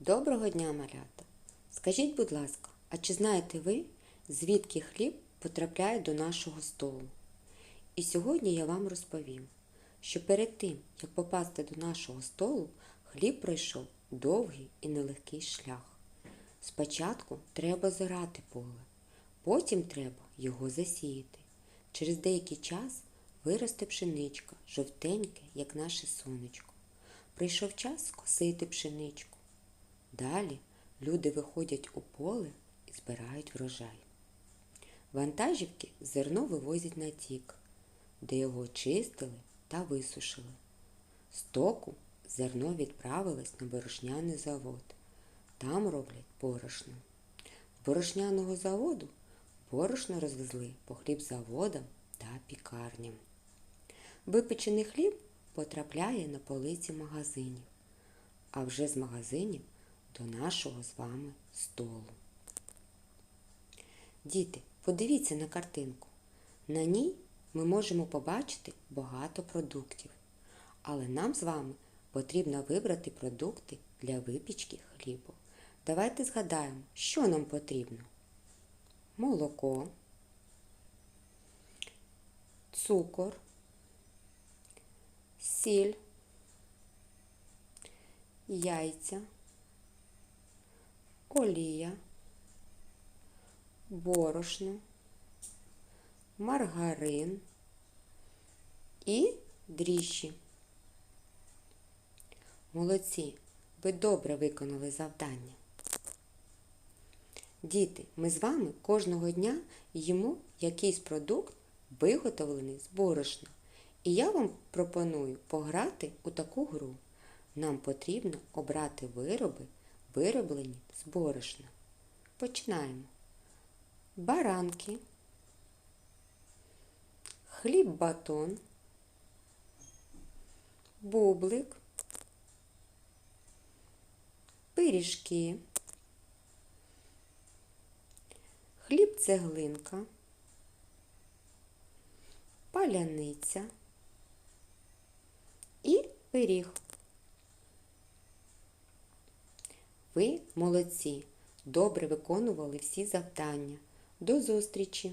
Доброго дня, малята! Скажіть, будь ласка, а чи знаєте ви, звідки хліб потрапляє до нашого столу? І сьогодні я вам розповім, що перед тим, як попасти до нашого столу, хліб пройшов довгий і нелегкий шлях. Спочатку треба зорати поле, потім треба його засіяти. Через деякий час виросте пшеничка, жовтеньке, як наше сонечко. Прийшов час скосити пшеничку. Далі люди виходять у поле і збирають врожай. Вантажівки зерно вивозять на тік, де його чистили та висушили. З зерно відправилось на борошняний завод. Там роблять борошно. З борошняного заводу борошно розвезли по хлібзаводам та пікарням. Випечений хліб потрапляє на полиці магазинів, а вже з магазинів до нашого з вами столу. Діти, подивіться на картинку. На ній ми можемо побачити багато продуктів, але нам з вами потрібно вибрати продукти для випічки хлібу. Давайте згадаємо, що нам потрібно. Молоко, цукор, сіль, яйця, олія, борошно, маргарин і дріжджі. Молодці, ви добре виконали завдання. Діти, ми з вами кожного дня їмо якийсь продукт, виготовлений з борошна. І я вам пропоную пограти у таку гру. Нам потрібно обрати вироби, вироблені з борошна. Починаємо. Баранки, хліб батон, бублик, пиріжки, хліб цеглинка, паляниця і пиріг. Ви молодці, добре виконували всі завдання. До зустрічі!